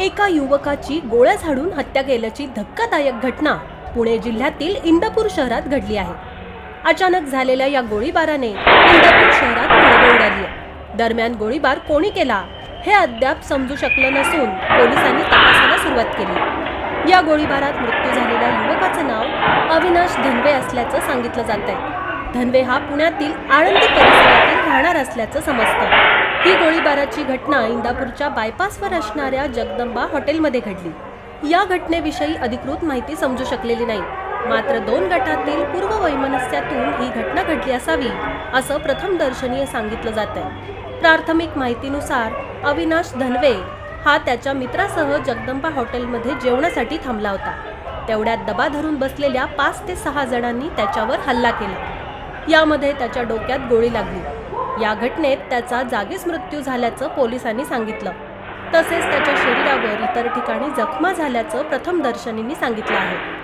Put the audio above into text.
एका युवकाची गोळ्या झाडून हत्या केल्याची धक्कादायक घटना पुणे जिल्ह्यातील इंदापूर शहरात घडली आहे. अचानक झालेल्या या गोळीबाराने इंदापूर शहरात खळबळ उडाली आहे. दरम्यान गोळीबार कोणी केला हे अद्याप समजू शकलं नसून पोलिसांनी तपासाला सुरुवात केली. या गोळीबारात मृत्यू झालेल्या युवकाचं नाव अविनाश धनवे असल्याचं सांगितलं जात आहे धनवे हा पुण्यातील आळंदी परिसरातील राहणार असल्याचं समजतं. ही गोळीबाराची घटना इंदापूरच्या बायपासवर असणाऱ्या जगदंबा हॉटेलमध्ये घडली. या घटनेविषयी अधिकृत माहिती समजू शकलेली नाही. मात्र दोन गटातील पूर्व वैमनस्यातून ही घटना घडली असावी असं प्रथम दर्शनीय सांगितलं जात आहे प्राथमिक माहितीनुसार अविनाश धनवे हा त्याच्या मित्रासह जगदंबा हॉटेलमध्ये जेवणासाठी थांबला होता. तेवढ्यात दबा धरून बसलेल्या पाच ते सहा जणांनी त्याच्यावर हल्ला केला. यामध्ये त्याच्या डोक्यात गोळी लागली. या घटनेत त्याचा जागीच मृत्यू झाल्याचं पोलिसांनी सांगितलं. तसेच त्याच्या शरीरावर इतर ठिकाणी जखमा झाल्याचं प्रथम दर्शनींनी सांगितलं आहे.